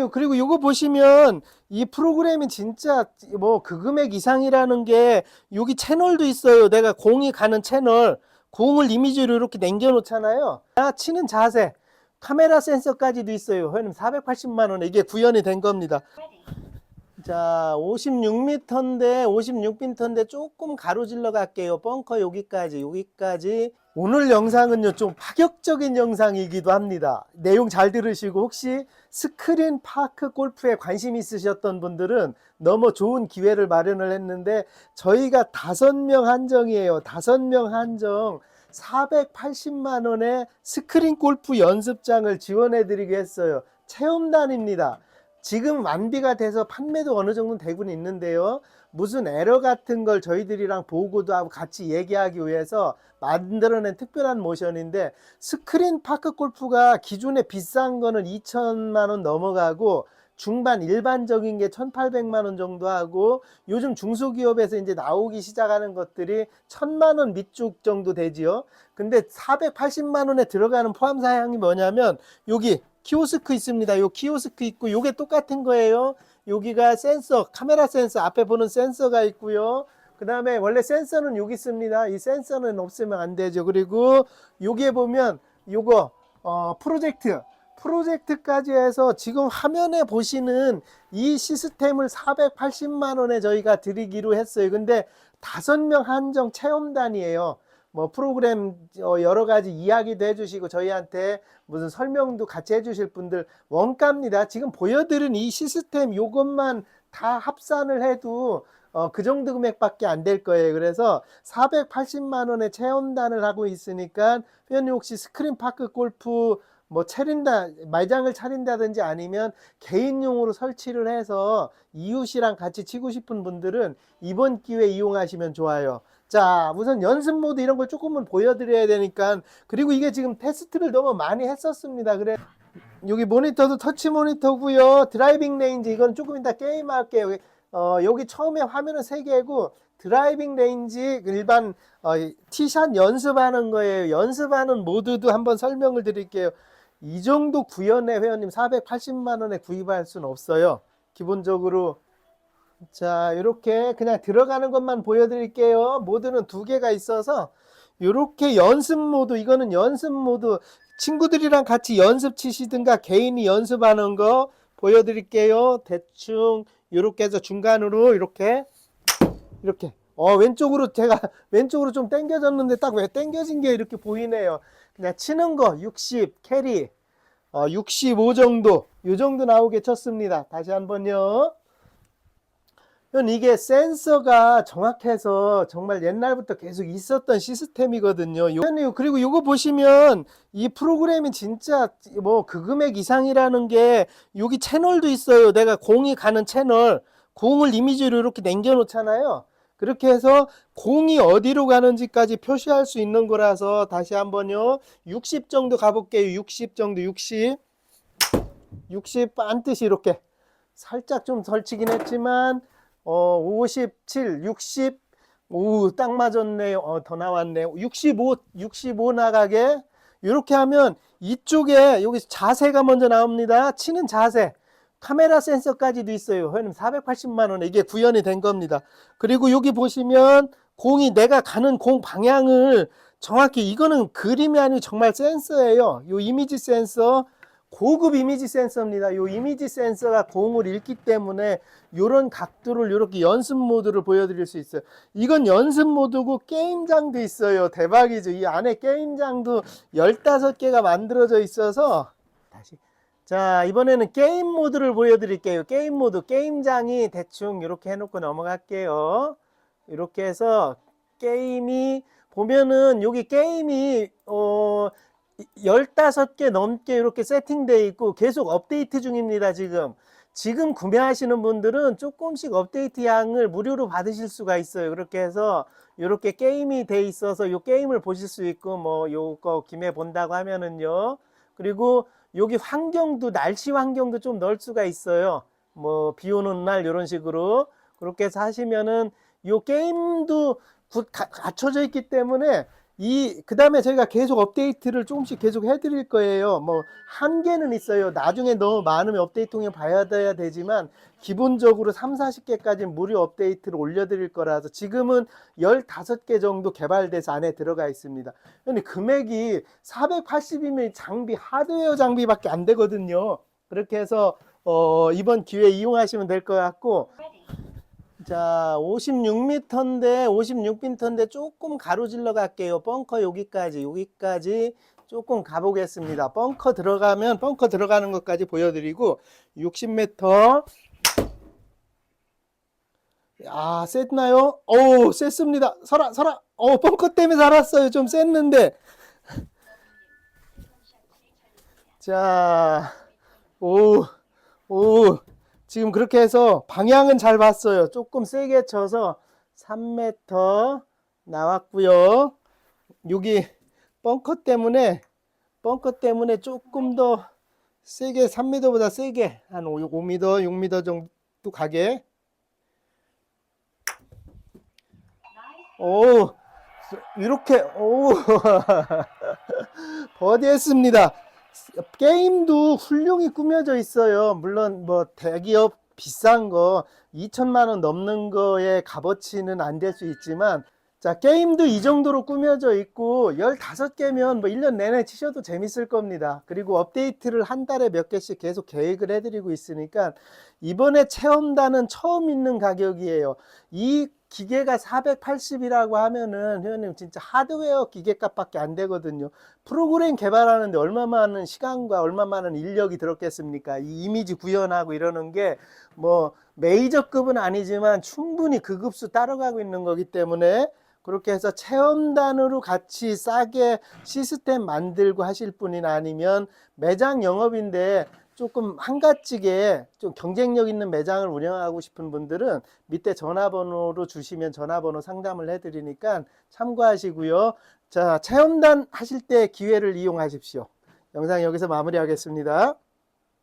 회원님 그리고 요거 보시면 이 프로그램이 진짜 뭐 그 금액 이상이라는 게 여기 채널도 있어요. 내가 공이 가는 채널 공을 이미지로 이렇게 남겨 놓잖아요. 아, 치는 자세 카메라 센서까지도 있어요. 회원님 480만 원에 이게 구현이 된 겁니다. 자, 56m인데 56m인데 조금 가로질러 갈게요. 벙커 여기까지 여기까지. 오늘 영상은요 좀 파격적인 영상이기도 합니다. 내용 잘 들으시고 혹시 스크린 파크 골프에 관심 있으셨던 분들은 너무 좋은 기회를 마련을 했는데 저희가 다섯 명 한정이에요. 다섯 명 한정 480만 원의 스크린 골프 연습장을 지원해 드리게 했어요. 체험단입니다. 지금 완비가 돼서 판매도 어느 정도 되고는 있는데요. 무슨 에러 같은 걸 저희들이랑 보고도 하고 같이 얘기하기 위해서 만들어낸 특별한 모션인데 스크린 파크 골프가 기존에 비싼 거는 2천만 원 넘어가고 중반 일반적인 게 1,800만 원 정도 하고 요즘 중소기업에서 이제 나오기 시작하는 것들이 1,000만 원 밑쪽 정도 되지요. 근데 480만 원에 들어가는 포함 사양이 뭐냐면 여기 키오스크 있습니다. 요 키오스크 있고 요게 똑같은 거예요. 여기가 센서, 카메라 센서 앞에 보는 센서가 있고요. 그 다음에 원래 센서는 여기 있습니다. 이 센서는 없으면 안 되죠. 그리고 여기에 보면 요거 어, 프로젝트 프로젝트까지 해서 지금 화면에 보시는 이 시스템을 480만 원에 저희가 드리기로 했어요. 근데 다섯 명 한정 체험단이에요. 뭐 프로그램 어, 여러 가지 이야기도 해주시고 저희한테 무슨 설명도 같이 해주실 분들 원가입니다. 지금 보여드린 이 시스템 요것만 다 합산을 해도 어, 그 정도 금액밖에 안 될 거예요. 그래서 480만 원의 체험단을 하고 있으니까 회원님 혹시 스크린 파크 골프 뭐 차린다 말장을 차린다든지 아니면 개인용으로 설치를 해서 이웃이랑 같이 치고 싶은 분들은 이번 기회 이용하시면 좋아요. 자, 우선 연습 모드 이런 걸 조금은 보여드려야 되니까 그리고 이게 지금 테스트를 너무 많이 했었습니다. 그래 여기 모니터도 터치 모니터고요. 드라이빙 레인지 이건 조금 이따 게임 할게요. 어, 여기 처음에 화면은 세 개고 드라이빙 레인지 일반 어, 티샷 연습하는 거예요. 연습하는 모드도 한번 설명을 드릴게요. 이 정도 구현에 회원님 480만 원에 구입할 수는 없어요. 기본적으로 자 이렇게 그냥 들어가는 것만 보여드릴게요. 모드는 두 개가 있어서 이렇게 연습 모드 이거는 연습 모드 친구들이랑 같이 연습 치시든가 개인이 연습하는 거 보여드릴게요. 대충 이렇게 해서 중간으로 이렇게 이렇게 어 왼쪽으로 제가 왼쪽으로 좀 당겨졌는데 딱 왜 당겨진 게 이렇게 보이네요. 그냥 치는 거 60 캐리 어, 65 정도 요 정도 나오게 쳤습니다. 다시 한번요. 이게 센서가 정확해서 정말 옛날부터 계속 있었던 시스템이거든요. 요, 그리고 요거 보시면 이 프로그램이 진짜 뭐 그 금액 이상이라는 게 여기 채널도 있어요. 내가 공이 가는 채널, 공을 이미지로 이렇게 남겨 놓잖아요. 그렇게 해서 공이 어디로 가는지까지 표시할 수 있는 거라서 다시 한번요. 60 정도 가볼게요. 60 정도, 60. 60 반듯이 이렇게 살짝 좀 설치긴 했지만 어, 57, 60, 오, 딱 맞았네요. 어, 더 나왔네요. 65, 65 나가게. 이렇게 하면 이쪽에 여기 자세가 먼저 나옵니다. 치는 자세. 카메라 센서까지도 있어요. 회원님 480만 원에 이게 구현이 된 겁니다. 그리고 여기 보시면 공이 내가 가는 공 방향을 정확히 이거는 그림이 아니고 정말 센서예요. 요 이미지 센서 고급 이미지 센서입니다. 요 이미지 센서가 공을 읽기 때문에 이런 각도를 이렇게 연습 모드를 보여드릴 수 있어요. 이건 연습 모드고 게임장도 있어요. 대박이죠. 이 안에 게임장도 15개가 만들어져 있어서 다시 자 이번에는 게임 모드를 보여드릴게요. 게임 모드 게임장이 대충 이렇게 해놓고 넘어갈게요. 이렇게 해서 게임이 보면은 여기 게임이 어 15개 넘게 이렇게 세팅되어 있고 계속 업데이트 중입니다, 지금. 지금 구매하시는 분들은 조금씩 업데이트 양을 무료로 받으실 수가 있어요. 그렇게 해서 이렇게 게임이 돼 있어서 이 게임을 보실 수 있고 뭐 요거 김에 본다고 하면은요. 그리고 여기 환경도 날씨 환경도 좀 넣을 수가 있어요. 뭐 비 오는 날 이런 식으로 그렇게 해서 하시면은 요 게임도 갖춰져 있기 때문에 이 그 다음에 저희가 계속 업데이트를 조금씩 계속 해드릴 거예요. 뭐 한계는 있어요. 나중에 너무 많으면 업데이트 통해 봐야 돼야 되지만 기본적으로 3, 40개까지는 무료 업데이트를 올려드릴 거라서 지금은 15개 정도 개발돼서 안에 들어가 있습니다. 근데 금액이 480이면 장비 하드웨어 장비밖에 안 되거든요. 그렇게 해서 어, 이번 기회 이용하시면 될 것 같고 자, 56m인데, 56m인데 조금 가로질러 갈게요. 벙커 여기까지, 여기까지 조금 가보겠습니다. 벙커 들어가면, 벙커 들어가는 것까지 보여드리고, 60m. 아, 셌나요? 오, 셌습니다. 설아, 설아. 어, 벙커 때문에 살았어요. 좀 셌는데. 자, 오, 오. 지금 그렇게 해서 방향은 잘 봤어요. 조금 세게 쳐서 3m 나왔고요. 여기 벙커 때문에 벙커 때문에 조금 더 세게 3m보다 세게 한 5, 5m, 6m 정도 가게. 오 이렇게 오 버디했습니다. 게임도 훌륭히 꾸며져 있어요. 물론 뭐 대기업 비싼 거 2천만 원 넘는 거에 값어치는 안 될 수 있지만 자, 게임도 이 정도로 꾸며져 있고 15개면 뭐 1년 내내 치셔도 재밌을 겁니다. 그리고 업데이트를 한 달에 몇 개씩 계속 계획을 해드리고 있으니까 이번에 체험단은 처음 있는 가격이에요. 이 기계가 480이라고 하면은 회원님 진짜 하드웨어 기계값밖에 안 되거든요. 프로그램 개발하는데 얼마 많은 시간과 얼마 많은 인력이 들었겠습니까? 이 이미지 구현하고 이러는 게 뭐 메이저급은 아니지만 충분히 그 급수 따라가고 있는 거기 때문에 그렇게 해서 체험단으로 같이 싸게 시스템 만들고 하실 분이나 아니면 매장 영업인데 조금 한가지게 좀 경쟁력 있는 매장을 운영하고 싶은 분들은 밑에 전화번호로 주시면 전화번호 상담을 해드리니까 참고하시고요. 자, 체험단 하실 때 기회를 이용하십시오. 영상 여기서 마무리하겠습니다.